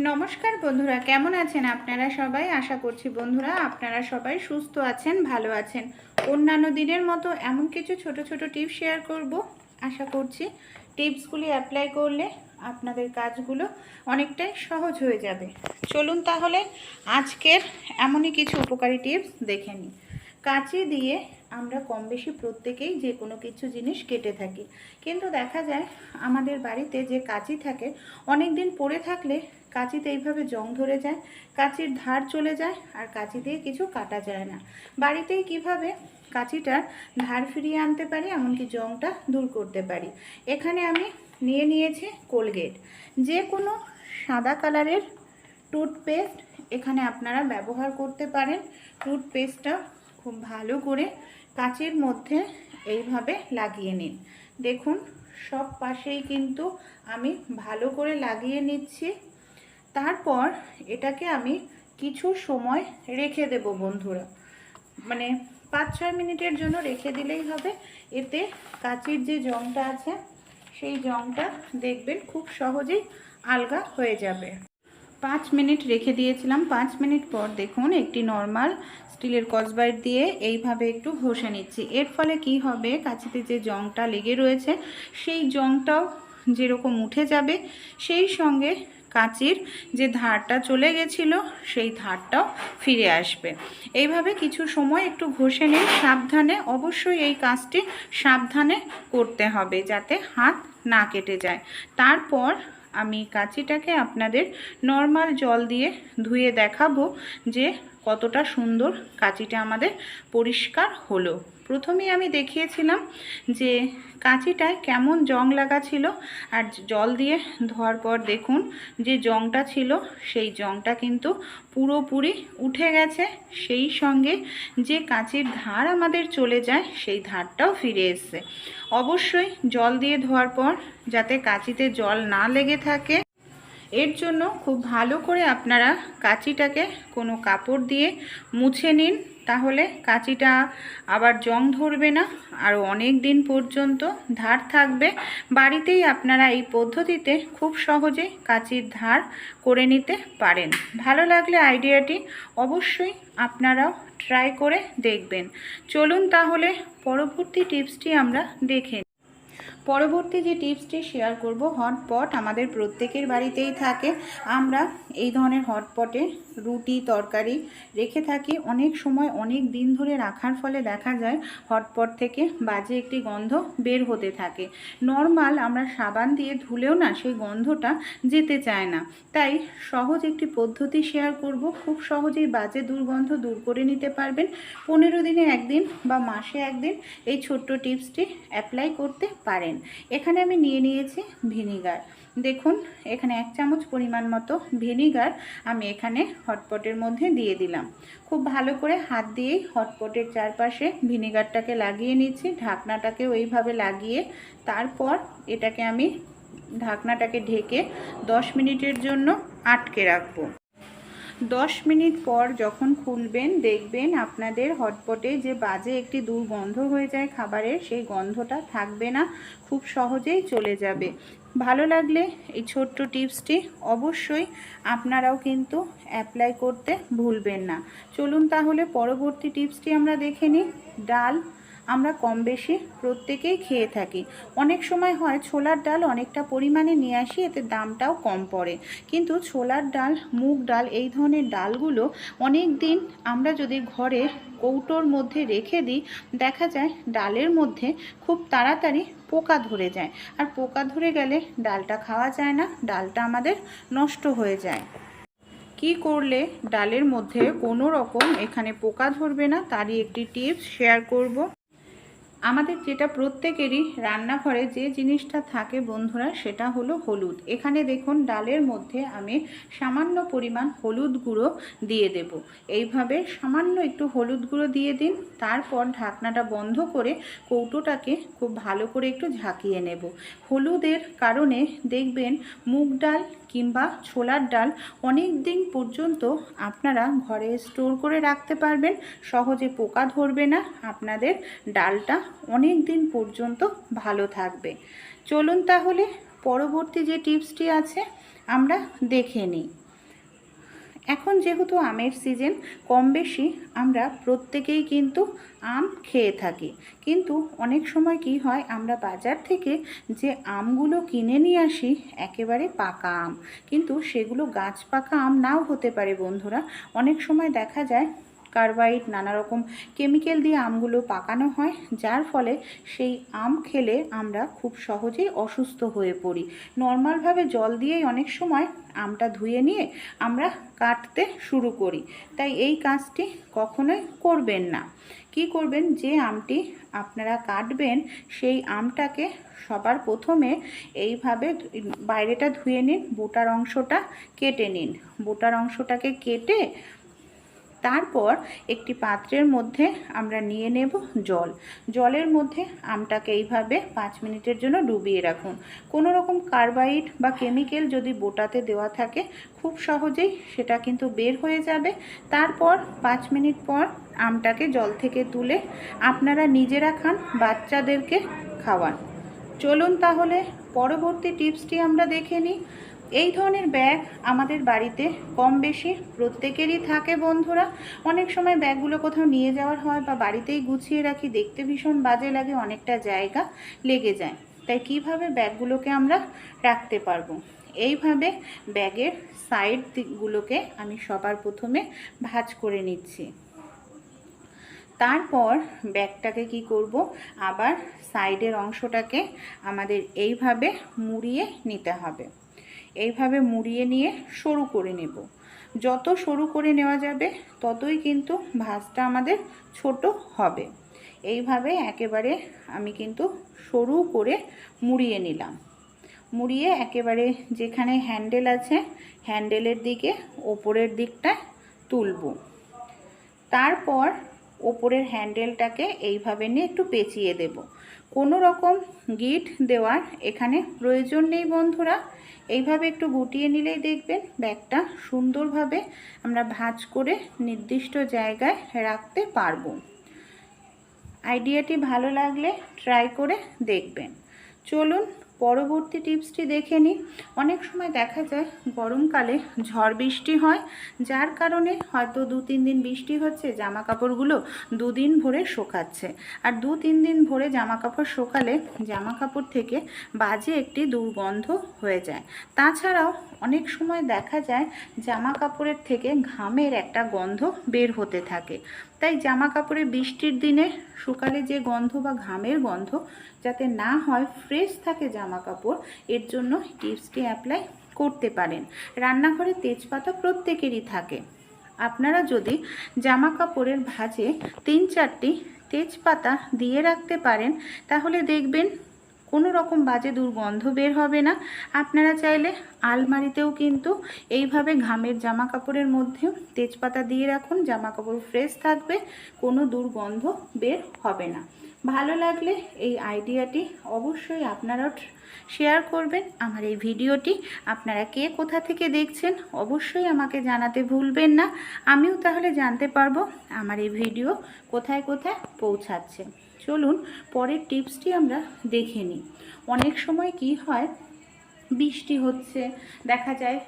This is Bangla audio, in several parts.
নমস্কার বন্ধুরা, কেমন আছেন আপনারা সবাই? আশা করছি বন্ধুরা আপনারা সবাই সুস্থ আছেন, ভালো আছেন। অন্যান্য দিনের মতো এমন কিছু ছোট ছোট টিপস শেয়ার করব। আশা করছি টিপসগুলি অ্যাপ্লাই করলে আপনাদের কাজগুলো অনেকটাই সহজ হয়ে যাবে। চলুন তাহলে আজকের এমনই কিছু উপকারী টিপস দেখে নিই। কাঁচি দিয়ে আমরা কম বেশি প্রত্যেকেই যে কোনো কিছু জিনিস কেটে থাকি। কিন্তু দেখা যায় আমাদের বাড়িতে যে কাঁচি থাকে অনেক দিন পড়ে থাকলে কাঁচিতে এইভাবে জং ধরে যায়, কাঁচির ধার চলে যায় আর কাঁচি দিয়ে কিছু কাটা যায় না। বাড়িতেই কীভাবে কাঁচিটার ধার ফিরিয়ে আনতে পারি, এমনকি জংটা দূর করতে পারি। এখানে আমি নিয়ে নিয়েছি কোলগেট। যে কোনো সাদা কালারের টুথপেস্ট এখানে আপনারা ব্যবহার করতে পারেন। টুথপেস্টটা খুব ভালো করে কাচের মধ্যে এইভাবে লাগিয়ে নিন। দেখুন, সব পাশেই কিন্তু আমি ভালো করে লাগিয়ে নিচ্ছি। তারপর এটাকে আমি কিছু সময় রেখে দেব বন্ধুরা। মানে পাঁচ, ছয় মিনিটের জন্য রেখে দিলেই হবে। এতে কাচের যে জংটা আছে, সেই জংটা দেখবেন খুব সহজেই আলগা হয়ে যাবে। পাঁচ মিনিট রেখে দিয়েছিলাম। পাঁচ মিনিট পর দেখুন একটি নর্মাল স্টিলের কসবাইট দিয়ে এইভাবে একটু ঘষে নিচ্ছি। এর ফলে কি হবে? কাছিতে যে জংটা লেগে রয়েছে, সেই জংটাও যেরকম উঠে যাবে, সেই সঙ্গে কাঁচির যে ধারটা চলে গেছিল, সেই ধারটাও ফিরে আসবে। এইভাবে কিছু সময় একটু ঘষে নিন। সাবধানে অবশ্যই এই কাজটি সাবধানে করতে হবে যাতে হাত না কেটে যায়। তারপর আমি কাঁচিটাকে আপনাদের নর্মাল জল দিয়ে ধুয়ে দেখাবো যে কতটা সুন্দর কাঁচিটা আমাদের পরিষ্কার হলো। প্রথমেই আমি দেখিয়েছিলাম যে কাঁচিটায় কেমন জং লাগা ছিল, আর জল দিয়ে ধোয়ার পর দেখুন যে জংটা ছিল, সেই জংটা কিন্তু পুরোপুরি উঠে গেছে। সেই সঙ্গে যে কাঁচির ধার আমাদের চলে যায়, সেই ধারটাও ফিরে এসছে। অবশ্যই জল দিয়ে ধোয়ার পর যাতে কাঁচিতে জল না লেগে থাকে। এর জন্য খুব ভালো করে আপনারা কাঁচিটাকে কোনো কাপড় দিয়ে মুছে নিন, তাহলে কাঁচিটা আবার জং ধরবে না আর অনেক দিন পর্যন্ত ধার থাকবে বাড়িতেই আপনারা এই পদ্ধতিতে খুব সহজে কাঁচির ধার করে নিতে পারেন ভালো লাগলে আইডিয়াটি অবশ্যই আপনারাও ট্রাই করে দেখবেন চলুন তাহলে পরবর্তী টিপসটি আমরা দেখে। পরবর্তী যে টিপসটি শেয়ার করব হটপট আমাদের প্রত্যেকের বাড়িতেই থাকে। আমরা এই ধরনের হটপটে রুটি, তরকারি রেখে থাকি। অনেক সময় অনেক দিন ধরে রাখার ফলে দেখা যায় হটপট থেকে বাজে একটি গন্ধ বের হতে থাকে। নর্মাল আমরা সাবান দিয়ে ধুলেও না সেই গন্ধটা যেতে চায় না। তাই সহজ একটি পদ্ধতি শেয়ার করব। খুব সহজেই বাজে দুর্গন্ধ দূর করে নিতে পারবেন। পনেরো দিনে একদিন বা মাসে একদিন এই ছোট্ট টিপসটি অ্যাপ্লাই করতে পারেন। এখানে আমি নিয়ে নিয়েছি ভিনিগার। দেখুন, এখানে এক চামচ পরিমাণ মতো ভিনিগার আমি এখানে হটপটের মধ্যে দিয়ে দিলাম। খুব ভালো করে হাত দিয়েই হটপটের চারপাশে ভিনিগারটাকে লাগিয়ে নিচ্ছি ঢাকনাটাকে ওইভাবে লাগিয়ে তারপর এটাকে আমি ঢাকনাটাকে ঢেকে দশ মিনিটের জন্য আটকে রাখব। দশ মিনিট পর যখন খুলবেন, দেখবেন আপনাদের হটপটে যে বাজে একটি দুর্গন্ধ হয়ে যায় খাবারের, সেই গন্ধটা থাকবে না, খুব সহজেই চলে যাবে। ভালো লাগলে এই ছোট্ট টিপসটি অবশ্যই আপনারাও কিন্তু অ্যাপ্লাই করতে ভুলবেন না। চলুন তাহলে পরবর্তী টিপসটি আমরা দেখে নিই। ডাল আমরা কম বেশি প্রত্যেকেই খেয়ে থাকি। অনেক সময় হয় ছোলার ডাল অনেকটা পরিমাণে নিয়ে আসি, এতে দামটাও কম পড়ে। কিন্তু ছোলার ডাল, মুগ ডাল এই ধরনের ডালগুলো অনেক দিন আমরা যদি ঘরে কৌটোর মধ্যে রেখে দিই, দেখা যায় ডালের মধ্যে খুব তাড়াতাড়ি পোকা ধরে যায়। আর পোকা ধরে গেলে ডালটা খাওয়া যায় না, ডালটা আমাদের নষ্ট হয়ে যায়। কি করলে ডালের মধ্যে কোনো রকম এখানে পোকা ধরবে না, তারই একটি টিপস শেয়ার করব। আমাদের যেটা প্রত্যেকেরই রান্নাঘরে যে জিনিসটা থাকে বন্ধুরা, সেটা হলো হলুদ। এখানে দেখুন, ডালের মধ্যে আমি সামান্য পরিমাণ হলুদ গুঁড়ো দিয়ে দেব। এইভাবে সামান্য একটু হলুদ গুঁড়ো দিয়ে দিন, তারপর ঢাকনাটা বন্ধ করে কৌটোটাকে খুব ভালো করে একটু ঝাঁকিয়ে নেব। হলুদের কারণে দেখবেন, মুগ ডাল কিংবা ছোলার ডাল অনেক দিন পর্যন্ত আপনারা ঘরে স্টোর করে রাখতে পারবেন, সহজে পোকা ধরবে না, আপনাদের ডালটা অনেক দিন পর্যন্ত ভালো থাকবে। চলুন তাহলে পরবর্তী যে টিপসটি আছে, আমরা দেখে নিই। এখন যেহেতু আমের সিজন কম বেশি আমরা প্রত্যেকেই কিন্তু আম খেয়ে থাকি। কিন্তু অনেক সময় কি হয়, আমরা বাজার থেকে যে আমগুলো কিনে নিয়ে আসি, একেবারে পাকা আম। কিন্তু সেগুলো গাছ পাকা আম নাও হতে পারে বন্ধুরা। অনেক সময় দেখা যায় কার্বাইড নানা রকম কেমিক্যাল দিয়ে আমগুলো পাকানো হয়, যার ফলে সেই আম খেলে আমরা খুব সহজেই অসুস্থ হয়ে পড়ি। নর্মালভাবে জল দিয়েই অনেক সময় আমটা ধুয়ে নিয়ে আমরা কাটতে শুরু করি। তাই এই কাজটি কখনোই করবেন না। কি করবেন? যে আমটি আপনারা কাটবেন, সেই আমটাকে সবার প্রথমে এইভাবে বাইরেটা ধুয়ে নিন, বোটার অংশটা কেটে নিন। বোটার অংশটাকে কেটে তারপর একটি পাত্রের মধ্যে আমরা নিয়ে নেব জল। জলের মধ্যে আমটাকে এইভাবে পাঁচ মিনিটের জন্য ডুবিয়ে রাখুন। কোনো রকম কার্বাইড বা কেমিক্যাল যদি বোটাতে দেওয়া থাকে, খুব সহজেই সেটা কিন্তু বের হয়ে যাবে। তারপর পাঁচ মিনিট পর আমটাকে জল থেকে তুলে আপনারা নিজেরা খান, বাচ্চাদেরকে খাওয়ান। চলুন তাহলে পরবর্তী টিপসটি আমরা দেখে নিই। এই ধরনের ব্যাগ আমাদের বাড়িতে কম বেশি প্রত্যেকেরই থাকে বন্ধুরা। অনেক সময় ব্যাগগুলো কোথাও নিয়ে যাওয়ার হয় বা বাড়িতেই গুছিয়ে রাখি, দেখতে ভীষণ বাজে লাগে, অনেকটা জায়গা লেগে যায়। তাই কীভাবে ব্যাগগুলোকে আমরা রাখতে পারব? এইভাবে ব্যাগের সাইড দিকগুলোকে আমি সবার প্রথমে ভাঁজ করে নিচ্ছি। তারপর ব্যাগটাকে কি করব? আবার সাইডের অংশটাকে আমাদের এইভাবে মুড়িয়ে নিতে হবে। এইভাবে মুড়িয়ে নিয়ে সরু করে নেব। যত সরু করে নেওয়া যাবে, ততই কিন্তু ভাঁজটা আমাদের ছোট হবে। এইভাবে একেবারে আমি কিন্তু সরু করে মুড়িয়ে নিলাম। মুড়িয়ে একেবারে যেখানে হ্যান্ডেল আছে, হ্যান্ডেলের দিকে ওপরের দিকটা তুলব। তারপর ওপরের হ্যান্ডেলটাকে এইভাবে নিয়ে একটু পেঁচিয়ে দেব। কোনো রকম গিট দেওয়ার এখানে প্রয়োজন নেই বন্ধুরা। এইভাবে একটু গুটিয়ে নিলেই দেখবেন ব্যাগটা সুন্দরভাবে আমরা ভাঁজ করে নির্দিষ্ট জায়গায় রাখতে পারব। আইডিয়াটি ভালো লাগলে ট্রাই করে দেখবেন। চলুন পরবর্তী টিপসটি দেখে নিই। অনেক সময় দেখা যায় গরমকালে ঝড় বৃষ্টি হয়, যার কারণে হয়তো দু তিন দিন বৃষ্টি হচ্ছে জামা কাপড়গুলো দুদিন ভরে শোকাচ্ছে। আর দু তিন দিন ভরে জামা কাপড় শোকালে জামা কাপড় থেকে বাজে একটি দুর্গন্ধ হয়ে যায়। তাছাড়াও অনেক সময় দেখা যায় জামা কাপড়ের থেকে ঘামের একটা গন্ধ বের হতে থাকে। তাই জামা কাপড়ে বৃষ্টির দিনে শুকালে যে গন্ধ বা ঘামের গন্ধ যাতে না হয় ফ্রেশ থাকে জামা কাপড় এর জন্য টিপসটি অ্যাপ্লাই করতে পারেন। রান্নাঘরে তেজপাতা প্রত্যেকেরই থাকে। আপনারা যদি জামা কাপড়ের ভাজে তিন চারটি তেজপাতা দিয়ে রাখতে পারেন, তাহলে দেখবেন কোনো রকম বাজে দুর্গন্ধ বের হবে না। আপনারা চাইলে আলমারিতেও কিন্তু এইভাবে ঘামের জামা কাপড়ের মধ্যে তেজপাতা দিয়ে রাখুন জামা কাপড় ফ্রেশ থাকবে, কোনো দুর্গন্ধ বের হবে না। ভালো লাগলে এই আইডিয়াটি অবশ্যই আপনারাও শেয়ার করবেন। আমার এই ভিডিওটি আপনারা কে কোথা থেকে দেখছেন অবশ্যই আমাকে জানাতে ভুলবেন না। আমিও তাহলে জানতে পারব আমার এই ভিডিও কোথায় কোথায় পৌঁছাচ্ছে। চলুন পরের টিপসটি আমরা দেখে নিই। অনেক সময় কি হয়, বৃষ্টি হচ্ছে, দেখা যায়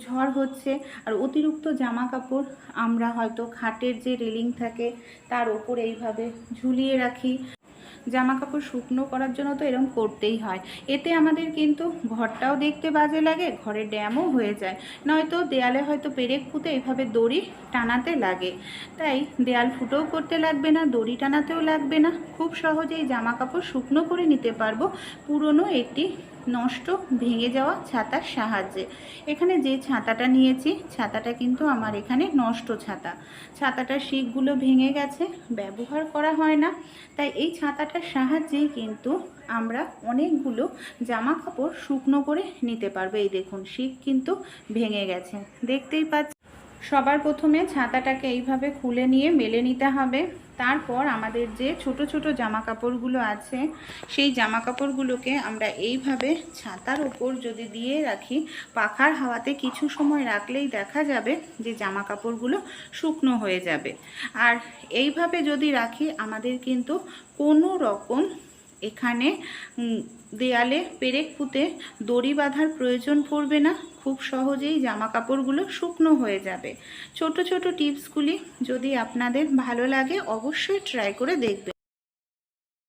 ঝড় হচ্ছে, আর অতিরিক্ত জামা কাপড় আমরা হয়তো খাটের যে রেলিং থাকে, তার ওপর এইভাবে ঝুলিয়ে রাখি। জামা কাপড় শুকনো করার জন্য তো এরকম করতেই হয়। এতে আমাদের কিন্তু ঘরটাও দেখতে বাজে লাগে ঘরে ড্যামও হয়ে যায়। নয়তো দেয়ালে হয়তো পেরেক ফুটে এভাবে দড়ি টানাতে লাগে। তাই দেয়াল ফুটোও করতে লাগবে না, দড়ি টানাতেও লাগবে না। খুব সহজেই জামা কাপড় শুকনো করে নিতে পারব। পুরনো একটি নষ্ট ভেঙে যাওয়া ছাতার সাহায্যে। এখানে যে ছাতাটা নিয়েছি, ছাতাটা কিন্তু আমার এখানে নষ্ট ছাতা। ছাতাটার শিকগুলো ভেঙে গেছে, ব্যবহার করা হয় না। তাই এই ছাতাটার সাহায্যেই কিন্তু আমরা অনেকগুলো জামা কাপড় শুকনো করে নিতে পারব। এই দেখুন, শিক কিন্তু ভেঙে গেছে। দেখতেই পাচ্ছি সবার প্রথমে ছাতাটাকে এইভাবে খুলে নিয়ে মেলে নিতে হবে। তারপর আমাদের যে ছোট ছোট জামা কাপড়গুলো আছে, সেই জামা কাপড়গুলোকে আমরা এইভাবে ছাতার ওপর যদি দিয়ে রাখি, পাখার হাওয়াতে কিছু সময় রাখলেই দেখা যাবে যে জামা কাপড়গুলো শুকনো হয়ে যাবে। আর এইভাবে যদি রাখি, আমাদের কিন্তু কোনো রকম এখানে দেয়ালে পেরেক পুঁতে দড়ি বাঁধার প্রয়োজন পড়বে না। খুব সহজেই জামা কাপড়গুলো শুকনো হয়ে যাবে। ছোট ছোট টিপসগুলি যদি আপনাদের ভালো লাগে, অবশ্যই ট্রাই করে দেখবেন।